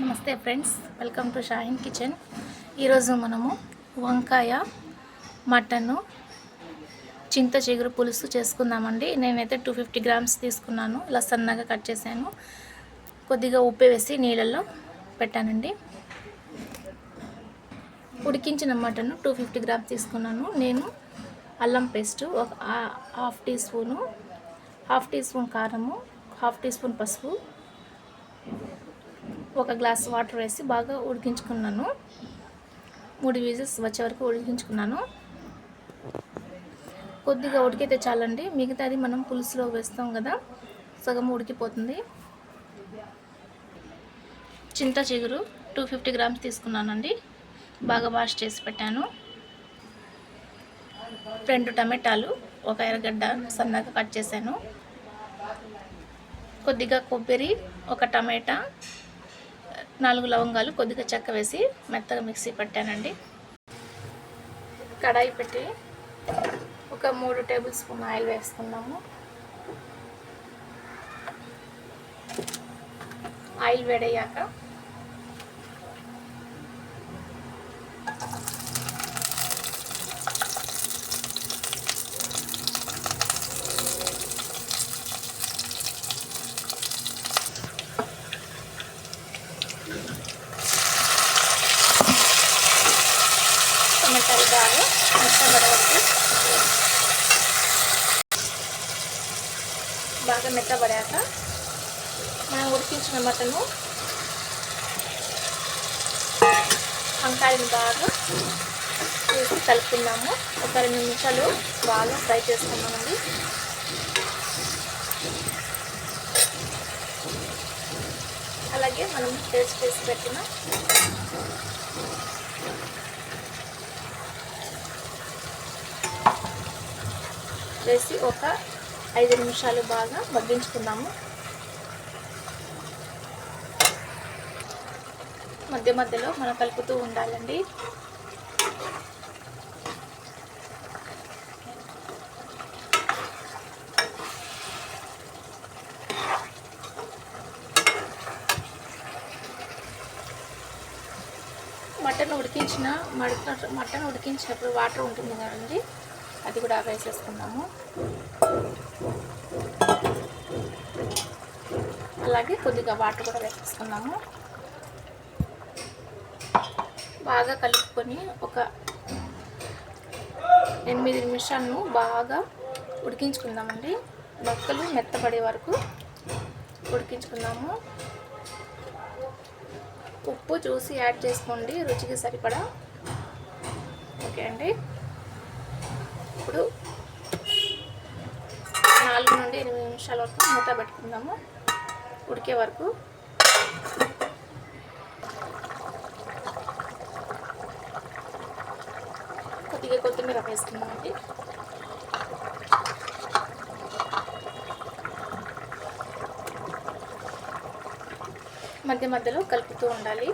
నమస్తే friends welcome to Shaheen kitchen. ఈరోజు మనము వంకాయ మటను చింత చిగురు పులుసు చేసుకుందామండి. నేనైతే టూ ఫిఫ్టీ గ్రామ్స్ తీసుకున్నాను. ఇలా సన్నగా కట్ చేశాను. కొద్దిగా ఉప్పు వేసి నీళ్ళల్లో పెట్టానండి. ఉడికించిన మటన్ టూ ఫిఫ్టీ గ్రామ్స్ తీసుకున్నాను. నేను అల్లం పేస్టు ఒక half teaspoon half teaspoon కారము హాఫ్ టీ స్పూన్ పసుపు ఒక గ్లాస్ వాటర్ వేసి బాగా ఉడికించుకున్నాను. మూడు విజిల్స్ వచ్చే వరకు ఉడికించుకున్నాను. కొద్దిగా ఉడికితే చాలండి. మిగతాది మనం పులుసులో వేస్తాం కదా సగం ఉడికిపోతుంది. చింత చిగురు టూ ఫిఫ్టీ గ్రామ్స్ తీసుకున్నానండి. బాగా వాష్ చేసి పెట్టాను. రెండు టమాటాలు ఒక ఎర్రగడ్డ సన్నగా కట్ చేశాను. కొద్దిగా కొబ్బరి ఒక టమాటా నాలుగు లవంగాలు కొద్దిగా చెక్క వేసి మెత్తగా మిక్సీ పట్టానండి. కడాయి పెట్టి ఒక మూడు టేబుల్ స్పూన్ ఆయిల్ వేసుకున్నాము. ఆయిల్ వేడయ్యాక టమాటాలు బాగా మెత్తబడవచ్చు బాగా మెత్తబడాక మనం ఉడికించిన మటను వంకాయలు బాగా వేసి కలుపుకుందాము. ఒక రెండు నిమిషాలు బాగా ఫ్రై చేసుకున్నామండి అలాగే మనం టేస్ట్ చేసి పెట్టిన వేసి ఒక ఐదు నిమిషాలు బాగా మగ్గించుకుందాము. మధ్య మధ్యలో మనం కలుపుతూ ఉండాలండి. మటన్ ఉడికించిన మటన్ మటన్ ఉడికించినప్పుడు వాటర్ ఉంటుంది కదండి. అది కూడా వేసేసుకున్నాము అలాగే కొద్దిగా వాటర్ కూడా వేసేసుకున్నాము బాగా కలుపుకొని ఒక ఎనిమిది నిమిషాలను బాగా ఉడికించుకుందామండి. మొక్కలు మెత్తపడే వరకు ఉడికించుకుందాము. ఉప్పు చూసి యాడ్ చేసుకోండి రుచికి సరిపడా. ఓకే అండి. ఇప్పుడు నాలుగు నుండి ఎనిమిది నిమిషాల వరకు మూత పెట్టుకుందాము. ఉడికే వరకు. కొద్దిగా కొత్తిమీర వేసుకుందామండి. మధ్య మధ్యలో కలుపుతూ ఉండాలి.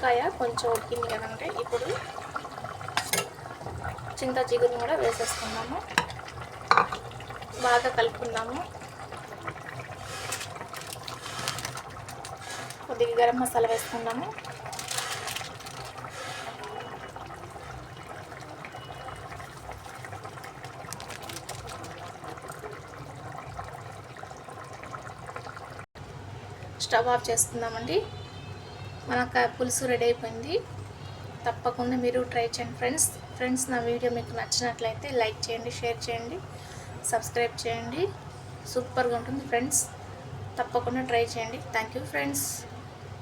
వంకాయ కొంచెం ఉడికింది కదంటే ఇప్పుడు చింత చిగురుని కూడా వేసేసుకుందాము. బాగా కలుపుకుందాము. కొద్దిగా గరం మసాలా వేసుకుందాము. స్టవ్ ఆఫ్ చేసుకుందామండి. మనకు పులుసు రెడీ అయిపోయింది. తప్పకుండా మీరు ట్రై చేయండి ఫ్రెండ్స్. ఫ్రెండ్స్ నా వీడియో మీకు నచ్చినట్లయితే లైక్ చేయండి షేర్ చేయండి సబ్స్క్రైబ్ చేయండి. సూపర్గా ఉంటుంది ఫ్రెండ్స్. తప్పకుండా ట్రై చేయండి. Thank you friends.